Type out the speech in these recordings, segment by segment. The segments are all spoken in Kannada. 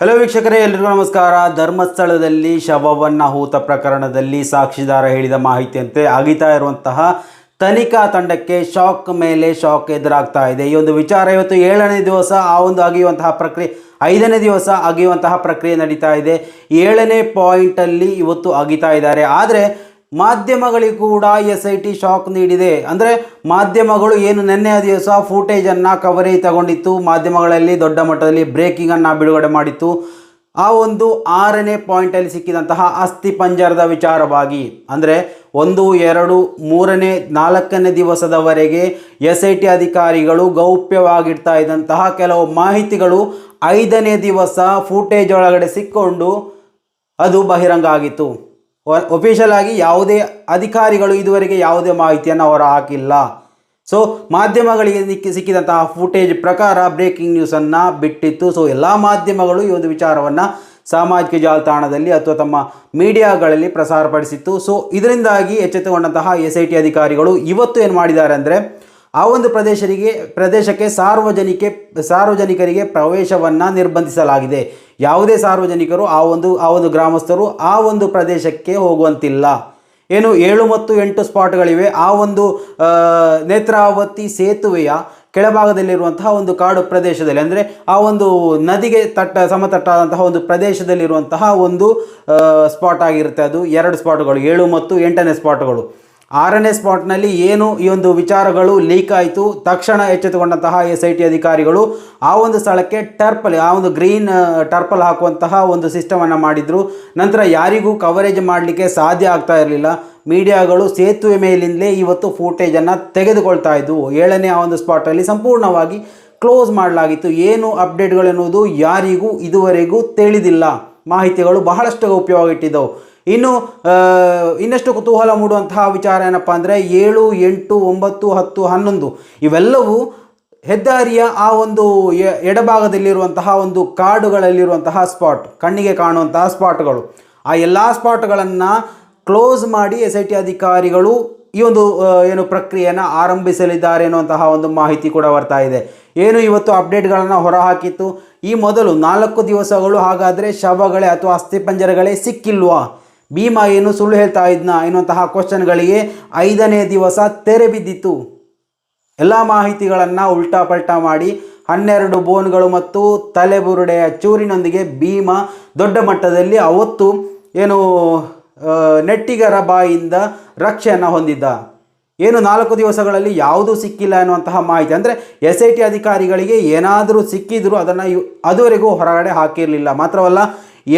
ಹಲೋ ವೀಕ್ಷಕರೇ, ಎಲ್ರಿಗೂ ನಮಸ್ಕಾರ. ಧರ್ಮಸ್ಥಳದಲ್ಲಿ ಶವವನ್ನು ಹೂತ ಪ್ರಕರಣದಲ್ಲಿ ಸಾಕ್ಷಿದಾರ ಹೇಳಿದ ಮಾಹಿತಿಯಂತೆ ಅಗಿತಾ ಇರುವಂತಹ ತನಿಖಾ ತಂಡಕ್ಕೆ ಶಾಕ್ ಮೇಲೆ ಶಾಕ್ ಎದುರಾಗ್ತಾ ಇದೆ. ಈ ಒಂದು ವಿಚಾರ ಇವತ್ತು ಏಳನೇ ದಿವಸ ಆ ಒಂದು ಅಗಿಯುವಂತಹ ಪ್ರಕ್ರಿಯೆ, ಐದನೇ ದಿವಸ ಅಗಿಯುವಂತಹ ಪ್ರಕ್ರಿಯೆ ನಡೀತಾ ಇದೆ. ಏಳನೇ ಪಾಯಿಂಟಲ್ಲಿ ಇವತ್ತು ಅಗಿತಾ ಇದ್ದಾರೆ. ಆದರೆ ಮಾಧ್ಯಮಗಳಿಗೂ ಕೂಡ ಎಸ್ ಐ ಟಿ ಶಾಕ್ ನೀಡಿದೆ. ಅಂದರೆ ಮಾಧ್ಯಮಗಳು ಏನು ನಿನ್ನೆ ದಿವಸ ಫೂಟೇಜನ್ನು ಕವರೇಜ್ ತಗೊಂಡಿತ್ತು. ಮಾಧ್ಯಮಗಳಲ್ಲಿ ದೊಡ್ಡ ಮಟ್ಟದಲ್ಲಿ ಬ್ರೇಕಿಂಗನ್ನು ಬಿಡುಗಡೆ ಮಾಡಿತ್ತು. ಆ ಒಂದು ಆರನೇ ಪಾಯಿಂಟಲ್ಲಿ ಸಿಕ್ಕಿದಂತಹ ಅಸ್ಥಿ ಪಂಜರದ ವಿಚಾರವಾಗಿ, ಅಂದರೆ ಒಂದು, ಎರಡು, ಮೂರನೇ, ನಾಲ್ಕನೇ ದಿವಸದವರೆಗೆ ಎಸ್ ಐ ಟಿ ಅಧಿಕಾರಿಗಳು ಗೌಪ್ಯವಾಗಿಡ್ತಾ ಇದ್ದಂತಹ ಕೆಲವು ಮಾಹಿತಿಗಳು ಐದನೇ ದಿವಸ ಫೂಟೇಜ್ ಒಳಗಡೆ ಸಿಕ್ಕೊಂಡು ಅದು ಬಹಿರಂಗ ಆಗಿತ್ತು. ಒಫಿಷಿಯಲ್ ಆಗಿ ಯಾವುದೇ ಅಧಿಕಾರಿಗಳು ಇದುವರೆಗೆ ಯಾವುದೇ ಮಾಹಿತಿಯನ್ನು ಅವರು ಹಾಕಿಲ್ಲ. ಸೊ ಮಾಧ್ಯಮಗಳಿಗೆ ಸಿಕ್ಕಿ ಸಿಕ್ಕಿದಂತಹ ಫುಟೇಜ್ ಪ್ರಕಾರ ಬ್ರೇಕಿಂಗ್ ನ್ಯೂಸನ್ನು ಬಿಟ್ಟಿತ್ತು. ಸೊ ಎಲ್ಲ ಮಾಧ್ಯಮಗಳು ಈ ಒಂದು ವಿಚಾರವನ್ನು ಸಾಮಾಜಿಕ ಜಾಲತಾಣದಲ್ಲಿ ಅಥವಾ ತಮ್ಮ ಮೀಡಿಯಾಗಳಲ್ಲಿ ಪ್ರಸಾರಪಡಿಸಿತ್ತು. ಸೊ ಇದರಿಂದಾಗಿ ಎಚ್ಚೆತ್ತುಕೊಂಡಂತಹ ಎಸ್ ಐ ಟಿ ಅಧಿಕಾರಿಗಳು ಇವತ್ತು ಏನು ಮಾಡಿದ್ದಾರೆ ಅಂದರೆ ಆ ಒಂದು ಪ್ರದೇಶರಿಗೆ, ಪ್ರದೇಶಕ್ಕೆ ಸಾರ್ವಜನಿಕೆ, ಸಾರ್ವಜನಿಕರಿಗೆ ಪ್ರವೇಶವನ್ನು ನಿರ್ಬಂಧಿಸಲಾಗಿದೆ. ಯಾವುದೇ ಸಾರ್ವಜನಿಕರು ಆ ಒಂದು ಆ ಒಂದು ಗ್ರಾಮಸ್ಥರು ಆ ಒಂದು ಪ್ರದೇಶಕ್ಕೆ ಹೋಗುವಂತಿಲ್ಲ. ಏನು ಏಳು ಮತ್ತು ಎಂಟು ಸ್ಪಾಟ್ಗಳಿವೆ. ಆ ಒಂದು ನೇತ್ರಾವತಿ ಸೇತುವೆಯ ಕೆಳಭಾಗದಲ್ಲಿರುವಂತಹ ಒಂದು ಕಾಡು ಪ್ರದೇಶದಲ್ಲಿ, ಅಂದರೆ ಆ ಒಂದು ನದಿಗೆ ತಟ್ಟ, ಸಮತಟ್ಟಾದಂತಹ ಒಂದು ಪ್ರದೇಶದಲ್ಲಿರುವಂತಹ ಒಂದು ಸ್ಪಾಟ್ ಆಗಿರುತ್ತೆ ಅದು. ಎರಡು ಸ್ಪಾಟ್ಗಳು, ಏಳು ಮತ್ತು ಎಂಟನೇ ಸ್ಪಾಟ್ಗಳು. ಆರನೇ ಸ್ಪಾಟ್ನಲ್ಲಿ ಏನು ಈ ಒಂದು ವಿಚಾರಗಳು ಲೀಕ್ ಆಯಿತು, ತಕ್ಷಣ ಎಚ್ಚೆತ್ತುಕೊಂಡಂತಹ ಎಸ್ ಐ ಟಿ ಅಧಿಕಾರಿಗಳು ಆ ಒಂದು ಸ್ಥಳಕ್ಕೆ ಟರ್ಪಲ್, ಆ ಒಂದು ಗ್ರೀನ್ ಟರ್ಪಲ್ ಹಾಕುವಂತಹ ಒಂದು ಸಿಸ್ಟಮನ್ನು ಮಾಡಿದರು. ನಂತರ ಯಾರಿಗೂ ಕವರೇಜ್ ಮಾಡಲಿಕ್ಕೆ ಸಾಧ್ಯ ಆಗ್ತಾ ಇರಲಿಲ್ಲ. ಮೀಡಿಯಾಗಳು ಸೇತುವೆ ಮೇಲಿಂದಲೇ ಇವತ್ತು ಫೂಟೇಜನ್ನು ತೆಗೆದುಕೊಳ್ತಾ ಇದ್ವು. ಏಳನೇ ಆ ಒಂದು ಸ್ಪಾಟಲ್ಲಿ ಸಂಪೂರ್ಣವಾಗಿ ಕ್ಲೋಸ್ ಮಾಡಲಾಗಿತ್ತು. ಏನು ಅಪ್ಡೇಟ್ಗಳೆನ್ನುವುದು ಯಾರಿಗೂ ಇದುವರೆಗೂ ತಿಳಿದಿಲ್ಲ. ಮಾಹಿತಿಗಳು ಬಹಳಷ್ಟು ಗೌಪ್ಯವಾಗಿಟ್ಟಿದ್ದವು ಇನ್ನು ಇನ್ನಷ್ಟು ಕುತೂಹಲ ಮೂಡುವಂತಹ ವಿಚಾರ ಏನಪ್ಪ ಅಂದರೆ ಏಳು, ಎಂಟು, ಒಂಬತ್ತು, ಹತ್ತು, ಹನ್ನೊಂದು ಇವೆಲ್ಲವೂ ಹೆದ್ದಾರಿಯ ಆ ಒಂದು ಎಡಭಾಗದಲ್ಲಿರುವಂತಹ ಒಂದು ಕಾಡುಗಳಲ್ಲಿರುವಂತಹ ಸ್ಪಾಟ್, ಕಣ್ಣಿಗೆ ಕಾಣುವಂತಹ ಸ್ಪಾಟ್ಗಳು. ಆ ಎಲ್ಲ ಸ್ಪಾಟ್ಗಳನ್ನು ಕ್ಲೋಸ್ ಮಾಡಿ ಎಸ್ ಐ ಟಿ ಅಧಿಕಾರಿಗಳು ಈ ಒಂದು ಏನು ಪ್ರಕ್ರಿಯೆಯನ್ನು ಆರಂಭಿಸಲಿದ್ದಾರೆ ಅನ್ನುವಂತಹ ಒಂದು ಮಾಹಿತಿ ಕೂಡ ಬರ್ತಾ ಇದೆ. ಏನು ಇವತ್ತು ಅಪ್ಡೇಟ್ಗಳನ್ನು ಹೊರಹಾಕಿತ್ತು? ಈ ಮೊದಲು ನಾಲ್ಕು ದಿವಸಗಳು ಹಾಗಾದರೆ ಶವಗಳೇ ಅಥವಾ ಅಸ್ಥಿಪಂಜರಗಳೇ ಸಿಕ್ಕಿಲ್ವಾ? ಭೀಮಾ ಏನು ಸುಳ್ಳು ಹೇಳ್ತಾ ಇದ್ನ ಎನ್ನುವಂತಹ ಕ್ವಶನ್ಗಳಿಗೆ ಐದನೇ ದಿವಸ ತೆರೆ ಬಿದ್ದಿತ್ತು. ಎಲ್ಲ ಮಾಹಿತಿಗಳನ್ನು ಉಲ್ಟಾ ಪಲ್ಟಾ ಮಾಡಿ ಹನ್ನೆರಡು ಬೋನ್ಗಳು ಮತ್ತು ತಲೆಬುರುಡೆಯ ಚೂರಿನೊಂದಿಗೆ ಭೀಮ ದೊಡ್ಡ ಮಟ್ಟದಲ್ಲಿ ಅವತ್ತು ಏನು ನೆಟ್ಟಿಗರ ಬಾಯಿಂದ ರಕ್ಷೆಯನ್ನು ಹೊಂದಿದ್ದ. ಏನು ನಾಲ್ಕು ದಿವಸಗಳಲ್ಲಿ ಯಾವುದೂ ಸಿಕ್ಕಿಲ್ಲ ಎನ್ನುವಂತಹ ಮಾಹಿತಿ. ಅಂದರೆ ಎಸ್ ಐ ಟಿ ಅಧಿಕಾರಿಗಳಿಗೆ ಏನಾದರೂ ಸಿಕ್ಕಿದ್ರು ಅದನ್ನು ಅದುವರೆಗೂ ಹೊರಗಡೆ ಹಾಕಿರಲಿಲ್ಲ. ಮಾತ್ರವಲ್ಲ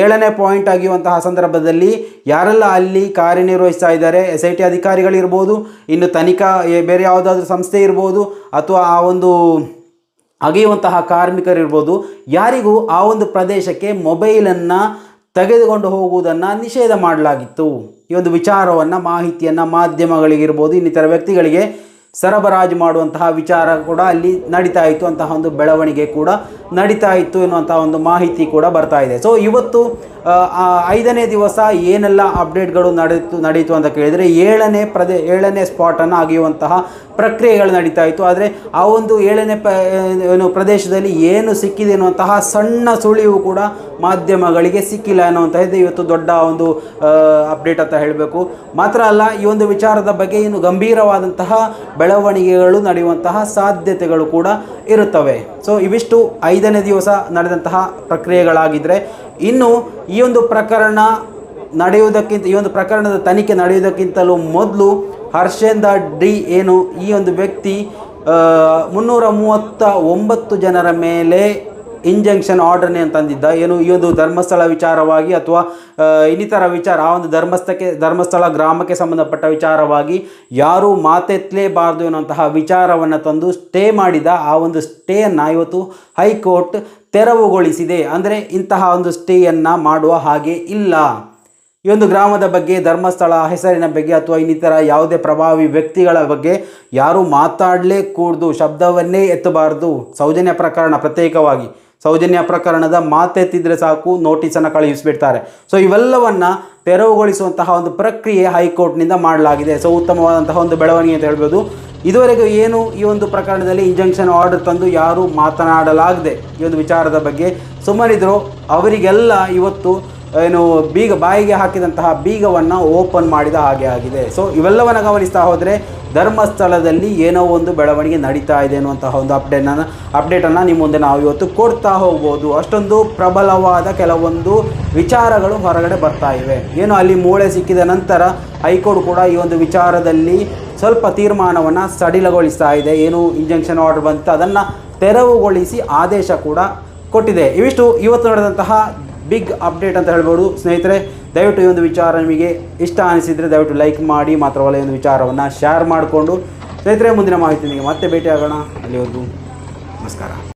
ಏಳನೇ ಪಾಯಿಂಟ್ ಆಗಿರುವಂತಹ ಸಂದರ್ಭದಲ್ಲಿ ಯಾರೆಲ್ಲ ಅಲ್ಲಿ ಕಾರ್ಯನಿರ್ವಹಿಸ್ತಾ ಇದ್ದಾರೆ, ಎಸ್ ಐ ಟಿ ಅಧಿಕಾರಿಗಳಿರ್ಬೋದು, ಇನ್ನು ತನಿಖಾ ಬೇರೆ ಯಾವುದಾದ್ರೂ ಸಂಸ್ಥೆ ಇರ್ಬೋದು, ಅಥವಾ ಆ ಒಂದು ಅಗೆಯುವಂತಹ ಕಾರ್ಮಿಕರಿರ್ಬೋದು, ಯಾರಿಗೂ ಆ ಒಂದು ಪ್ರದೇಶಕ್ಕೆ ಮೊಬೈಲನ್ನು ತೆಗೆದುಕೊಂಡು ಹೋಗುವುದನ್ನು ನಿಷೇಧ ಮಾಡಲಾಗಿತ್ತು. ಈ ಒಂದು ವಿಚಾರವನ್ನು ಮಾಹಿತಿಯನ್ನು ಮಾಧ್ಯಮಗಳಿಗಿರ್ಬೋದು, ಇನ್ನಿತರ ವ್ಯಕ್ತಿಗಳಿಗೆ ಸರಬರಾಜು ಮಾಡುವಂತಹ ವಿಚಾರ ಕೂಡ ಅಲ್ಲಿ ನಡೀತಾ ಇತ್ತು. ಅಂತಹ ಒಂದು ಬೆಳವಣಿಗೆ ಕೂಡ ನಡೀತಾ ಇತ್ತು ಎನ್ನುವಂತಹ ಒಂದು ಮಾಹಿತಿ ಕೂಡ ಬರ್ತಾ ಇದೆ. ಸೊ ಇವತ್ತು ಐದನೇ ದಿವಸ ಏನೆಲ್ಲ ಅಪ್ಡೇಟ್ಗಳು ನಡೆಯಿತು ನಡೀತು ಅಂತ ಕೇಳಿದರೆ ಏಳನೇ ಪ್ರದೇ, ಏಳನೇ ಸ್ಪಾಟನ್ನು ಅಗೆಯುವಂತಹ ಪ್ರಕ್ರಿಯೆಗಳು ನಡೀತಾ ಇತ್ತು. ಆದರೆ ಆ ಒಂದು ಏಳನೇ ಪ, ಏನು ಪ್ರದೇಶದಲ್ಲಿ ಏನು ಸಿಕ್ಕಿದೆ ಎನ್ನುವಂತಹ ಸಣ್ಣ ಸುಳಿವು ಕೂಡ ಮಾಧ್ಯಮಗಳಿಗೆ ಸಿಕ್ಕಿಲ್ಲ ಅನ್ನುವಂಥದ್ದು ಇವತ್ತು ದೊಡ್ಡ ಒಂದು ಅಪ್ಡೇಟ್ ಅಂತ ಹೇಳಬೇಕು. ಮಾತ್ರ ಅಲ್ಲ, ಈ ಒಂದು ವಿಚಾರದ ಬಗ್ಗೆ ಇನ್ನು ಗಂಭೀರವಾದಂತಹ ಬೆಳವಣಿಗೆಗಳು ನಡೆಯುವಂತಹ ಸಾಧ್ಯತೆಗಳು ಕೂಡ ಇರುತ್ತವೆ. ಸೊ ಇವಿಷ್ಟು ಐದನೇ ದಿವಸ ನಡೆದಂತಹ ಪ್ರಕ್ರಿಯೆಗಳಾಗಿದ್ದರೆ ಇನ್ನು ಈ ಒಂದು ಪ್ರಕರಣ ನಡೆಯುವುದಕ್ಕಿಂತ, ಈ ಒಂದು ಪ್ರಕರಣದ ತನಿಖೆ ನಡೆಯುವುದಕ್ಕಿಂತಲೂ ಮೊದಲು ಹರ್ಷೇಂದ ಡಿ ಏನು, ಈ ಒಂದು ವ್ಯಕ್ತಿ ಮುನ್ನೂರ ಮೂವತ್ತ ಒಂಬತ್ತು ಜನರ ಮೇಲೆ ಇಂಜಂಕ್ಷನ್ ಆರ್ಡರ್ನೇ ಅಂತಂದಿದ್ದ ಏನು, ಈ ಒಂದು ಧರ್ಮಸ್ಥಳ ವಿಚಾರವಾಗಿ ಅಥವಾ ಇನ್ನಿತರ ವಿಚಾರ, ಆ ಒಂದು ಧರ್ಮಸ್ಥಕ್ಕೆ, ಧರ್ಮಸ್ಥಳ ಗ್ರಾಮಕ್ಕೆ ಸಂಬಂಧಪಟ್ಟ ವಿಚಾರವಾಗಿ ಯಾರೂ ಮಾತೆತ್ತಲೇಬಾರ್ದು ಎನ್ನುವಂತಹ ವಿಚಾರವನ್ನು ತಂದು ಸ್ಟೇ ಮಾಡಿದ. ಆ ಒಂದು ಸ್ಟೇಯನ್ನು ಇವತ್ತು ಹೈಕೋರ್ಟ್ ತೆರವುಗೊಳಿಸಿದೆ. ಅಂದರೆ ಇಂತಹ ಒಂದು ಸ್ಟೇಯನ್ನು ಮಾಡುವ ಹಾಗೆ ಇಲ್ಲ. ಈ ಒಂದು ಗ್ರಾಮದ ಬಗ್ಗೆ, ಧರ್ಮಸ್ಥಳ ಹೆಸರಿನ ಬಗ್ಗೆ ಅಥವಾ ಇನ್ನಿತರ ಯಾವುದೇ ಪ್ರಭಾವಿ ವ್ಯಕ್ತಿಗಳ ಬಗ್ಗೆ ಯಾರೂ ಮಾತಾಡಲೇ ಕೂಡ್ದು ಶಬ್ದವನ್ನೇ ಎತ್ತಬಾರ್ದು. ಸೌಜನ್ಯ ಪ್ರಕರಣ ಪ್ರತ್ಯೇಕವಾಗಿ. ಸೌಜನ್ಯ ಪ್ರಕರಣದ ಮಾತೆತ್ತಿದ್ರೆ ಸಾಕು, ನೋಟಿಸನ್ನು ಕಳುಹಿಸಿಬಿಡ್ತಾರೆ. ಸೊ ಇವೆಲ್ಲವನ್ನು ತೆರವುಗೊಳಿಸುವಂತಹ ಒಂದು ಪ್ರಕ್ರಿಯೆ ಹೈಕೋರ್ಟ್ನಿಂದ ಮಾಡಲಾಗಿದೆ. ಸೊ ಉತ್ತಮವಾದಂತಹ ಒಂದು ಬೆಳವಣಿಗೆ ಅಂತ ಹೇಳ್ಬೋದು. ಇದುವರೆಗೂ ಏನು ಈ ಒಂದು ಪ್ರಕರಣದಲ್ಲಿ ಇಂಜಂಕ್ಷನ್ ಆರ್ಡರ್ ತಂದು ಯಾರೂ ಮಾತನಾಡಲಾಗದೆ ಈ ಒಂದು ವಿಚಾರದ ಬಗ್ಗೆ ಸುಮ್ಮನಿದ್ರು. ಅವರಿಗೆಲ್ಲ ಇವತ್ತು, ಏನು, ಬೀಗ, ಬಾಯಿಗೆ ಹಾಕಿದಂತಹ ಬೀಗವನ್ನು ಓಪನ್ ಮಾಡಿದ ಹಾಗೆ ಆಗಿದೆ. ಸೊ ಇವೆಲ್ಲವನ್ನು ಗಮನಿಸ್ತಾ ಹೋದರೆ ಧರ್ಮಸ್ಥಳದಲ್ಲಿ ಏನೋ ಒಂದು ಬೆಳವಣಿಗೆ ನಡೀತಾ ಇದೆ ಅನ್ನುವಂತಹ ಒಂದು ಅಪ್ಡೇಟನ್ನು ಅಪ್ಡೇಟನ್ನು ನಿಮ್ಮ ಮುಂದೆ ನಾವು ಇವತ್ತು ಕೊಡ್ತಾ ಹೋಗ್ಬೋದು. ಅಷ್ಟೊಂದು ಪ್ರಬಲವಾದ ಕೆಲವೊಂದು ವಿಚಾರಗಳು ಹೊರಗಡೆ ಬರ್ತಾ ಇವೆ. ಏನು ಅಲ್ಲಿ ಮೂಳೆ ಸಿಕ್ಕಿದ ನಂತರ ಹೈಕೋರ್ಟ್ ಕೂಡ ಈ ಒಂದು ವಿಚಾರದಲ್ಲಿ ಸ್ವಲ್ಪ ತೀರ್ಮಾನವನ್ನು ಸಡಿಲಗೊಳಿಸ್ತಾ ಇದೆ. ಏನು ಇಂಜೆಕ್ಷನ್ ಆರ್ಡರ್ ಬಂತು ಅದನ್ನು ತೆರವುಗೊಳಿಸಿ ಆದೇಶ ಕೂಡ ಕೊಟ್ಟಿದೆ. ಇವಿಷ್ಟು ಇವತ್ತು ನಡೆದಂತಹ ಬಿಗ್ ಅಪ್ಡೇಟ್ ಅಂತ ಹೇಳ್ಬೋದು. ಸ್ನೇಹಿತರೆ, ದಯವಿಟ್ಟು ಈ ಒಂದು ವಿಚಾರ ನಿಮಗೆ ಇಷ್ಟ ಅನಿಸಿದರೆ ದಯವಿಟ್ಟು ಲೈಕ್ ಮಾಡಿ, ಮಾತ್ರವಲ್ಲ ಈ ಒಂದು ವಿಚಾರವನ್ನು ಶೇರ್ ಮಾಡಿಕೊಂಡು. ಸ್ನೇಹಿತರೆ, ಮುಂದಿನ ಮಾಹಿತಿ ನಿಮಗೆ ಮತ್ತೆ ಭೇಟಿಯಾಗೋಣ. ಅಲ್ಲಿವರೆಗೂ ನಮಸ್ಕಾರ.